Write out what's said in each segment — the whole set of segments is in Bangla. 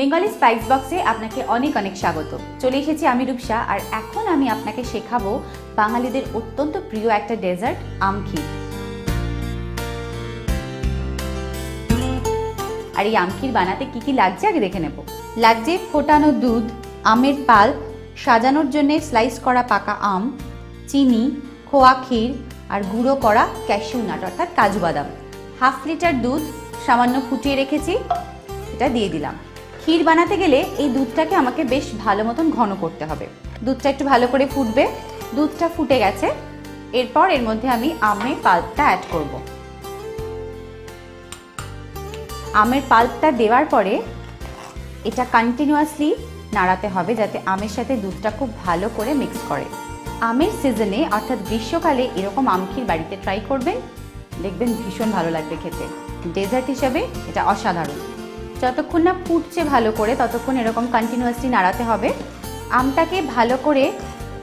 বেঙ্গলি স্পাইস বক্সে আপনাকে অনেক অনেক স্বাগত। চলে এসেছি আমি রূপসা আর এখন আমি আপনাকে শেখাবো বাঙালিদের অত্যন্ত প্রিয় একটা ডেজার্ট আমক্ষীর আর এই আমক্ষীর বানাতে কি কি লাগছে আগে দেখে নেব। লাগছে ফোটানো দুধ, আমের পাল সাজানোর জন্য স্লাইস করা পাকা আম, চিনি, খোয়া ক্ষীর আর গুঁড়ো করা ক্যাশিউ নাট, অর্থাৎ কাজু বাদাম। হাফ লিটার দুধ সামান্য ফুটিয়ে রেখেছি, এটা দিয়ে দিলাম। ক্ষীর বানাতে গেলে এই দুধটাকে আমাকে বেশ ভালো মতন ঘন করতে হবে। দুধটা একটু ভালো করে ফুটবে। দুধটা ফুটে গেছে। এরপর এর মধ্যে আমি আমের পাল্পটা অ্যাড করব। আমের পাল্পটা দেওয়ার পরে এটা কন্টিনিউয়াসলি নাড়াতে হবে যাতে আমের সাথে দুধটা খুব ভালো করে মিক্স করে। আমের সিজনে অর্থাৎ গ্রীষ্মকালে এরকম আমখির বাড়িতে ট্রাই করবেন। দেখবেন ভীষণ ভালো লাগবে খেতে। ডেজার্ট হিসাবে এটা অসাধারণ। যতক্ষণ না ফুটছে ভালো করে, ততক্ষণ এরকম কন্টিনিউয়াসলি নাড়াতে হবে। আমটাকে ভালো করে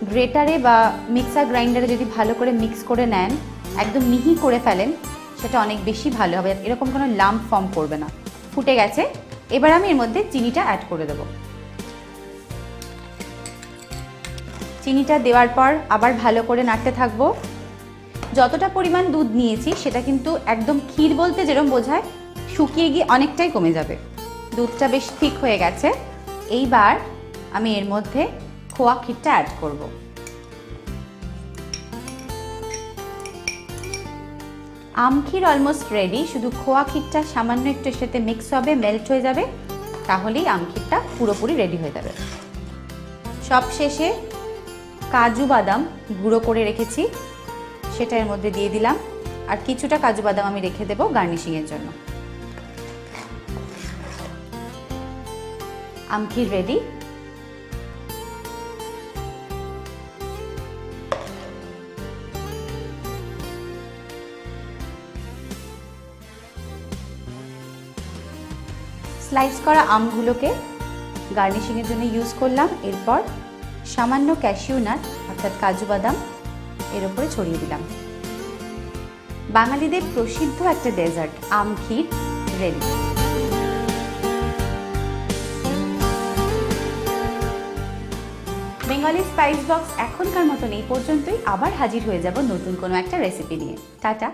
গ্রেটারে বা মিক্সার গ্রাইন্ডারে যদি ভালো করে মিক্স করে নেন, একদম মিহি করে ফেলেন, সেটা অনেক বেশি ভালো হবে। এরকম কোনো লাম্প ফর্ম করবে না। ফুটে গেছে। এবার আমি এর মধ্যে চিনিটা অ্যাড করে দেবো। চিনিটা দেওয়ার পর আবার ভালো করে নাড়তে থাকব। যতটা পরিমাণ দুধ নিয়েছি, সেটা কিন্তু একদম ক্ষীর বলতে যেরকম বোঝায়, শুকিয়ে গিয়ে অনেকটাই কমে যাবে। দুধটা বেশ ঠিক হয়ে গেছে। এইবার আমি এর মধ্যে খোয়া ক্ষীরটা অ্যাড করব। আম ক্ষীর অলমোস্ট রেডি শুধু খোয়া ক্ষীরটা সামান্য একটু সাথে মিক্স হবে মেল্ট হয়ে যাবে, তাহলেই আম ক্ষীরটা পুরোপুরি রেডি হয়ে যাবে। সব শেষে কাজু বাদাম গুঁড়ো করে রেখেছি, সেটা এর মধ্যে দিয়ে দিলাম। আর কিছুটা কাজু বাদাম আমি রেখে দেবো গার্নিশিংয়ের জন্য। আমখির রেডি স্লাইস করা আমগুলোকে গার্নিশিংয়ের জন্য ইউজ করলাম। এরপর সামান্য ক্যাশিউ নাট অর্থাৎ কাজু বাদাম, এর উপরে ছড়িয়ে দিলাম। বাঙালিদের প্রসিদ্ধ একটা ডেজার্ট আম ক্ষীর রেডি বেঙ্গলি স্পাইস বক্স এখনকার মতন এই পর্যন্তই। আবার হাজির হয়ে যাব নতুন কোনো একটা রেসিপি নিয়ে। টাটা।